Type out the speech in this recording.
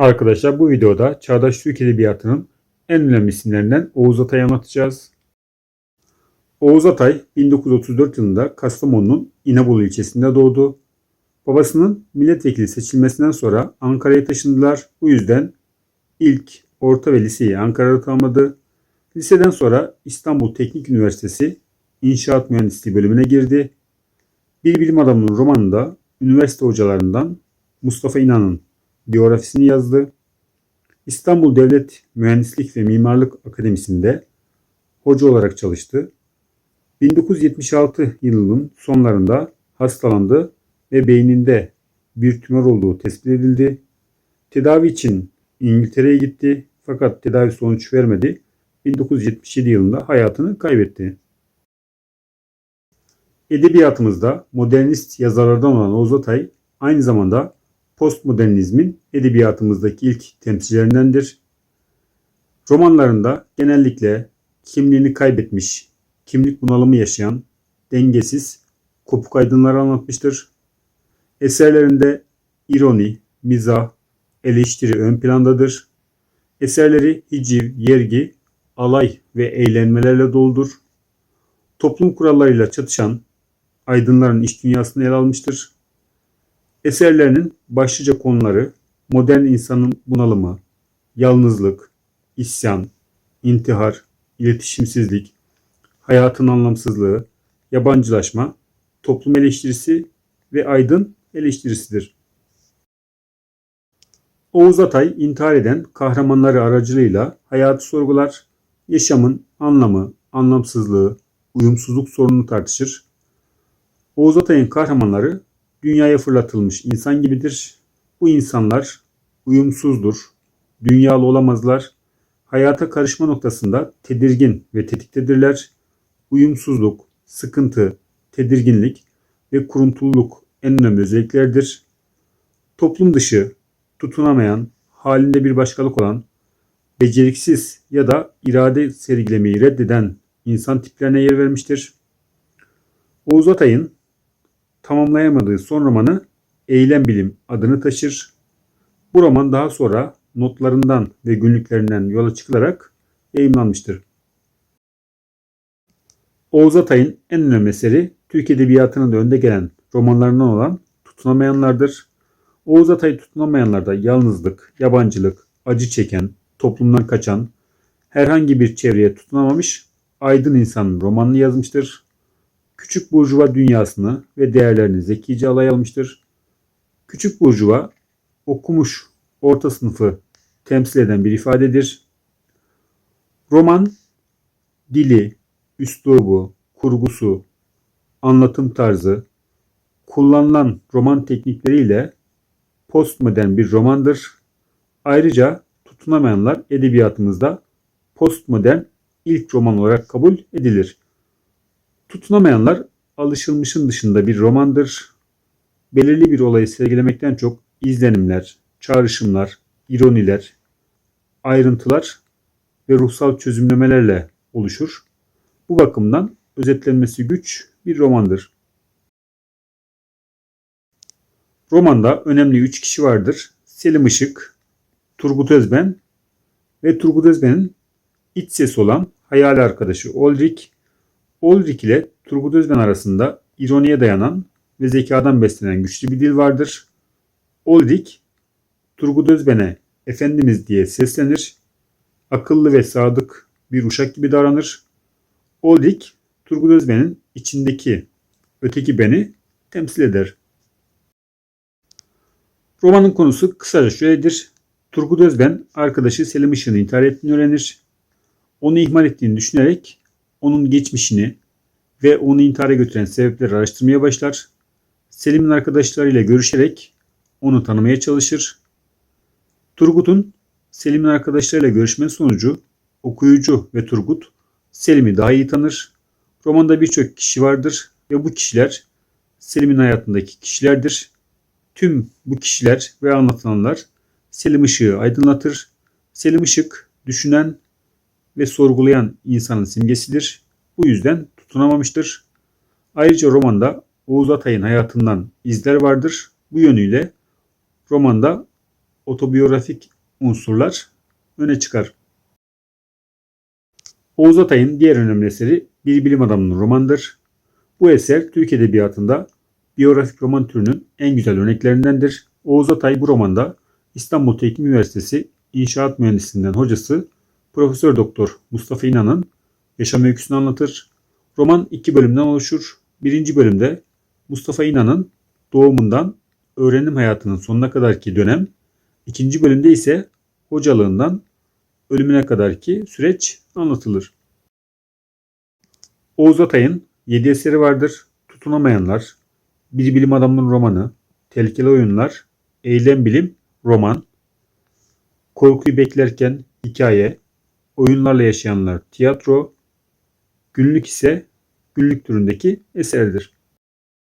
Arkadaşlar bu videoda Çağdaş Türk Edebiyatı'nın en önemli isimlerinden Oğuz Atay'ı anlatacağız. Oğuz Atay 1934 yılında Kastamonu'nun İnebolu ilçesinde doğdu. Babasının milletvekili seçilmesinden sonra Ankara'ya taşındılar. Bu yüzden ilk orta ve liseyi Ankara'da tamamladı. Liseden sonra İstanbul Teknik Üniversitesi İnşaat Mühendisliği bölümüne girdi. Bir bilim adamının romanında üniversite hocalarından Mustafa İnan'ın biyografisini yazdı. İstanbul Devlet Mühendislik ve Mimarlık Akademisi'nde hoca olarak çalıştı. 1976 yılının sonlarında hastalandı ve beyninde bir tümör olduğu tespit edildi. Tedavi için İngiltere'ye gitti fakat tedavi sonuç vermedi. 1977 yılında hayatını kaybetti. Edebiyatımızda modernist yazarlardan olan Oğuz Atay aynı zamanda postmodernizmin edebiyatımızdaki ilk temsilcilerindendir. Romanlarında genellikle kimliğini kaybetmiş, kimlik bunalımı yaşayan, dengesiz, kopuk aydınları anlatmıştır. Eserlerinde ironi, mizah, eleştiri ön plandadır. Eserleri hiciv, yergi, alay ve eğlenmelerle doldur. Toplum kurallarıyla çatışan aydınların iş dünyasını ele almıştır. Eserlerinin başlıca konuları modern insanın bunalımı, yalnızlık, isyan, intihar, iletişimsizlik, hayatın anlamsızlığı, yabancılaşma, toplum eleştirisi ve aydın eleştirisidir. Oğuz Atay intihar eden kahramanları aracılığıyla hayatı sorgular, yaşamın anlamı, anlamsızlığı, uyumsuzluk sorununu tartışır. Oğuz Atay'ın kahramanları dünyaya fırlatılmış insan gibidir. Bu insanlar uyumsuzdur, dünyalı olamazlar. Hayata karışma noktasında tedirgin ve tetiktedirler. Uyumsuzluk, sıkıntı, tedirginlik ve kuruntululuk en önemli özelliklerdir. Toplum dışı, tutunamayan, halinde bir başkalık olan, beceriksiz ya da irade sergilemeyi reddeden insan tiplerine yer vermiştir. Oğuz Atay'ın tamamlayamadığı son romanı Eylem Bilim adını taşır. Bu roman daha sonra notlarından ve günlüklerinden yola çıkılarak yayımlanmıştır. Oğuz Atay'ın en önemli eseri Türk Edebiyatı'nın da önde gelen romanlarından olan Tutunamayanlardır. Oğuz Atay tutunamayanlarda yalnızlık, yabancılık, acı çeken, toplumdan kaçan, herhangi bir çevreye tutunamamış aydın insanın romanını yazmıştır küçük burjuva dünyasını ve değerlerini zekice alay almıştır. Küçük burjuva okumuş orta sınıfı temsil eden bir ifadedir. Roman dili, üslubu, kurgusu, anlatım tarzı, kullanılan roman teknikleriyle postmodern bir romandır. Ayrıca tutunamayanlar edebiyatımızda postmodern ilk roman olarak kabul edilir. Tutunamayanlar alışılmışın dışında bir romandır. Belirli bir olayı sergilemekten çok izlenimler, çağrışımlar, ironiler, ayrıntılar ve ruhsal çözümlemelerle oluşur. Bu bakımdan özetlenmesi güç bir romandır. Romanda önemli üç kişi vardır. Selim Işık, Turgut Özben ve Turgut Özben'in iç sesi olan hayal arkadaşı Olrik Ulrich ile Turgut Özben arasında ironiye dayanan ve zekadan beslenen güçlü bir dil vardır. Ulrich, Turgut Özben'e Efendimiz diye seslenir. Akıllı ve sadık bir uşak gibi davranır. Ulrich, Turgut Özben'in içindeki öteki beni temsil eder. Romanın konusu kısaca şöyledir. Turgut Özben arkadaşı Selim Işık'ın intihar ettiğini öğrenir. Onu ihmal ettiğini düşünerek onun geçmişini ve onu intihara götüren sebepleri araştırmaya başlar. Selim'in arkadaşlarıyla görüşerek onu tanımaya çalışır. Turgut'un Selim'in arkadaşlarıyla görüşme sonucu okuyucu ve Turgut Selim'i daha iyi tanır. Romanda birçok kişi vardır ve bu kişiler Selim'in hayatındaki kişilerdir. Tüm bu kişiler ve anlatılanlar Selim Işık'ı aydınlatır. Selim Işık düşünen ve sorgulayan insanın simgesidir. Bu yüzden tutunamamıştır. Ayrıca romanda Oğuz Atay'ın hayatından izler vardır. Bu yönüyle romanda otobiyografik unsurlar öne çıkar. Oğuz Atay'ın diğer önemli eseri Bir Bilim Adamının romanıdır. Bu eser Türk Edebiyatı'nda biyografik roman türünün en güzel örneklerindendir. Oğuz Atay bu romanda İstanbul Teknik Üniversitesi İnşaat Mühendisliğinden hocası Profesör Doktor Mustafa İnan'ın yaşam öyküsünü anlatır. Roman iki bölümden oluşur. Birinci bölümde Mustafa İnan'ın doğumundan öğrenim hayatının sonuna kadarki dönem, ikinci bölümde ise hocalığından ölümüne kadarki süreç anlatılır. Oğuz Atay'ın 7 eseri vardır. Tutunamayanlar, Bir Bilim Adamının romanı, Tehlikeli Oyunlar, Eylem Bilim, roman, Korkuyu Beklerken hikaye, Oyunlarla Yaşayanlar tiyatro, Günlük ise günlük türündeki eserdir.